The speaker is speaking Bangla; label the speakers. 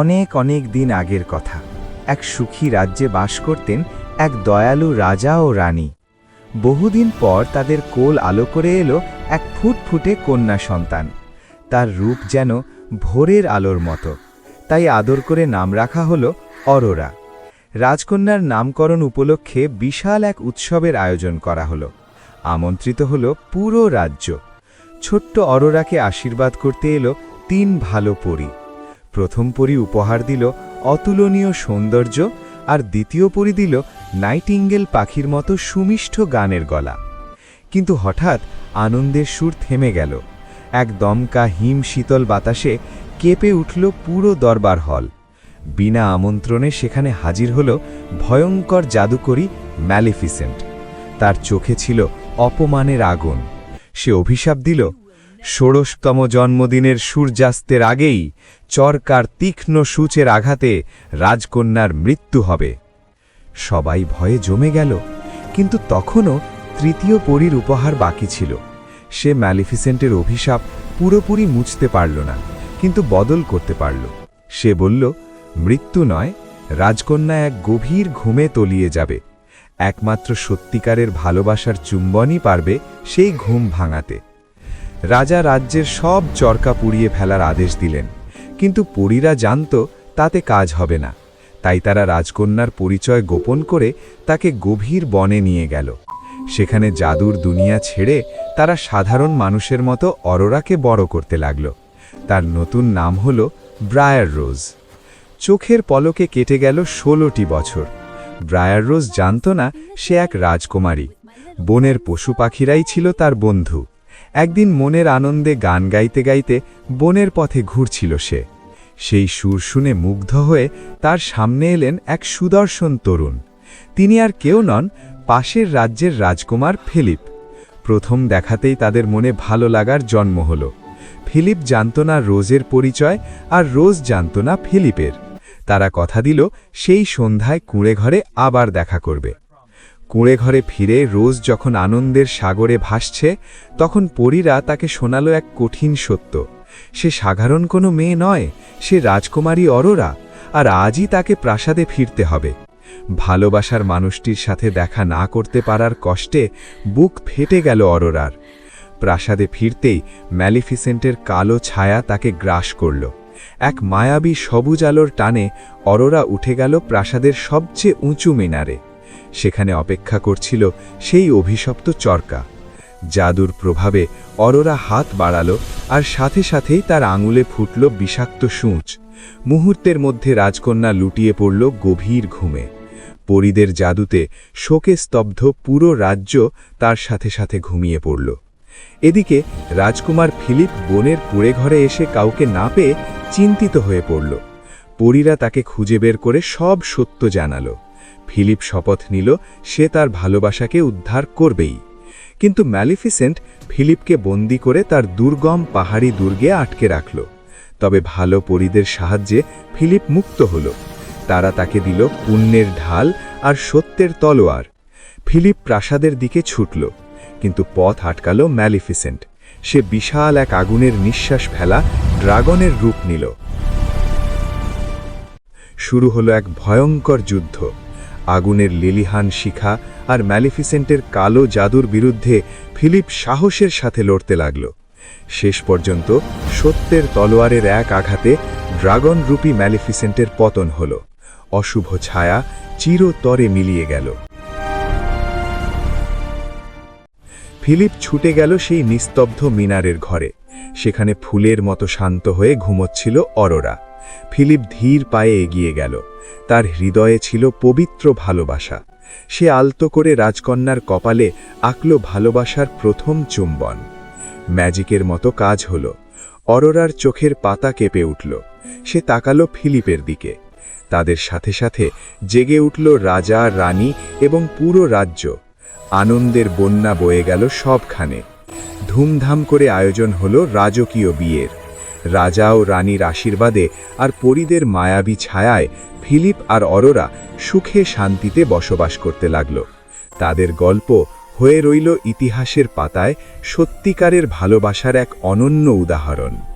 Speaker 1: অনেক অনেক দিন আগের কথা। এক সুখী রাজ্যে বাস করতেন এক দয়ালু রাজা ও রানী। বহুদিন পর তাদের কোল আলো করে এলো এক ফুটফুটে কন্যা সন্তান। তার রূপ যেন ভোরের আলোর মতো। তাই আদর করে নাম রাখা হলো অরোরা। রাজকন্যার নামকরণ উপলক্ষে বিশাল এক উৎসবের আয়োজন করা হলো। আমন্ত্রিত হলো পুরো রাজ্য। ছোট্ট অরোরাকে আশীর্বাদ করতে এলো তিন ভালো পরী। প্রথম পরী উপহার দিল অতুলনীয় সৌন্দর্য আর দ্বিতীয় পরী দিল নাইটিঙ্গেল পাখির মতো সুমিষ্ঠ গানের গলা। কিন্তু হঠাৎ আনন্দের সুর থেমে গেল। এক দমকা হিম শীতল বাতাসে কেঁপে উঠল পুরো দরবার হল। বিনা আমন্ত্রণে সেখানে হাজির হল ভয়ঙ্কর জাদুকরী ম্যালিফিসেন্ট। তার চোখে ছিল অপমানের আগুন। সে অভিশাপ দিল ষোড়শতম জন্মদিনের সূর্যাস্তের আগেই চরকার তীক্ষ্ণ সূচের আঘাতে রাজকন্যার মৃত্যু হবে। সবাই ভয়ে জমে গেল, কিন্তু তখনও তৃতীয় পরীর উপহার বাকি ছিল। সে ম্যালিফিসেন্টের অভিশাপ পুরোপুরি মুছতে পারল না, কিন্তু বদল করতে পারল। সে বলল, মৃত্যু নয়, রাজকন্যা এক গভীর ঘুমে তলিয়ে যাবে। একমাত্র সত্যিকারের ভালোবাসার চুম্বনই পারবে সেই ঘুম ভাঙাতে। রাজা রাজ্যের সব চরকা পুড়িয়ে ফেলার আদেশ দিলেন। কিন্তু পরীরা জানত তাতে কাজ হবে না। তাই তারা রাজকন্যার পরিচয় গোপন করে তাকে গভীর বনে নিয়ে গেল। সেখানে জাদুর দুনিয়া ছেড়ে তারা সাধারণ মানুষের মতো অরোরাকে বড় করতে লাগল। তার নতুন নাম হল ব্রায়ার রোজ। চোখের পলকে কেটে গেল ষোলোটি বছর। ব্রায়ার রোজ জানত না সে এক রাজকুমারী। বনের পশু পাখিরাই ছিল তার বন্ধু। একদিন মনের আনন্দে গান গাইতে গাইতে বনের পথে ঘুরছিল সে। সেই সুর শুনে মুগ্ধ হয়ে তার সামনে এলেন এক সুদর্শন তরুণ। তিনি আর কেউ নন, পাশের রাজ্যের রাজকুমার ফিলিপ। প্রথম দেখাতেই তাদের মনে ভালো লাগার জন্ম হল। ফিলিপ জানত না রোজের পরিচয় আর রোজ জানত না ফিলিপের। তারা কথা দিল, সেই সন্ধ্যায় কুঁড়ে ঘরে আবার দেখা করবে। কুঁড়ে ঘরে ফিরে রোজ যখন আনন্দের সাগরে ভাসছে, তখন পরীরা তাকে শোনালো এক কঠিন সত্য। সে সাধারণ কোনো মেয়ে নয়, সে রাজকুমারী অরোরা, আর আজই তাকে প্রাসাদে ফিরতে হবে। ভালোবাসার মানুষটির সাথে দেখা না করতে পারার কষ্টে বুক ফেটে গেল অরোরার। প্রাসাদে ফিরতেই ম্যালিফিসেন্টের কালো ছায়া তাকে গ্রাস করল। এক মায়াবী সবুজ আলোর টানে অরোরা উঠে গেল প্রাসাদের সবচেয়ে উঁচু মিনারে। সেখানে অপেক্ষা করছিল সেই অভিশপ্ত চরকা। জাদুর প্রভাবে অরোরা হাত বাড়ালো আর সাথে সাথেই তার আঙুলে ফুটল বিষাক্ত সূঁচ। মুহূর্তের মধ্যে রাজকন্যা লুটিয়ে পড়ল গভীর ঘুমে। পরিদের জাদুতে শোকে স্তব্ধ পুরো রাজ্য তার সাথে সাথে ঘুমিয়ে পড়ল। এদিকে রাজকুমার ফিলিপ বনের কুড়ে ঘরে এসে কাউকে না পেয়ে চিন্তিত হয়ে পড়ল। পরীরা তাকে খুঁজে বের করে সব সত্য জানালো। ফিলিপ শপথ নিল, সে তার ভালোবাসাকে উদ্ধার করবেই। কিন্তু ম্যালিফিসেন্ট ফিলিপকে বন্দি করে তার দুর্গম পাহাড়ি দুর্গে আটকে রাখল। তবে ভালো পরিদের সাহায্যে ফিলিপ মুক্ত হল। তারা তাকে দিল পুণ্যের ঢাল আর সত্যের তলোয়ার। ফিলিপ প্রাসাদের দিকে ছুটল, কিন্তু পথ আটকাল ম্যালিফিসেন্ট। সে বিশাল এক আগুনের নিঃশ্বাস ফেলা ড্রাগনের রূপ নিল। শুরু হলো এক ভয়ঙ্কর যুদ্ধ। আগুনের লিলিহান শিখা আর ম্যালিফিসেন্টের কালো জাদুর বিরুদ্ধে ফিলিপ সাহসের সাথে লড়তে লাগল। শেষ পর্যন্ত সত্যের তলোয়ারের এক আঘাতে ড্রাগন রূপী ম্যালিফিসেন্টের পতন হল। অশুভ ছায়া চিরতরে মিলিয়ে গেল। ফিলিপ ছুটে গেল সেই নিস্তব্ধ মিনারের ঘরে। সেখানে ফুলের মতো শান্ত হয়ে ঘুমোচ্ছিল অরোরা। ফিলিপ ধীর পায়ে এগিয়ে গেল। তার হৃদয়ে ছিল পবিত্র ভালোবাসা। সে আলতো করে রাজকন্যার কপালে আঁকল ভালোবাসার প্রথম চুম্বন। ম্যাজিকের মতো কাজ হল। অরোরার চোখের পাতা কেঁপে উঠল। সে তাকালো ফিলিপের দিকে। তাদের সাথে সাথে জেগে উঠল রাজা, রানী এবং পুরো রাজ্য। আনন্দের বন্যা বয়ে গেল সবখানে। ধুমধাম করে আয়োজন হল রাজকীয় বিয়ের। রাজা ও রানীর আশীর্বাদে আর পরীদের মায়াবী ছায়ায় ফিলিপ আর অরোরা সুখে শান্তিতে বসবাস করতে লাগল। তাদের গল্প হয়ে রইল ইতিহাসের পাতায় সত্যিকারের ভালোবাসার এক অনন্য উদাহরণ।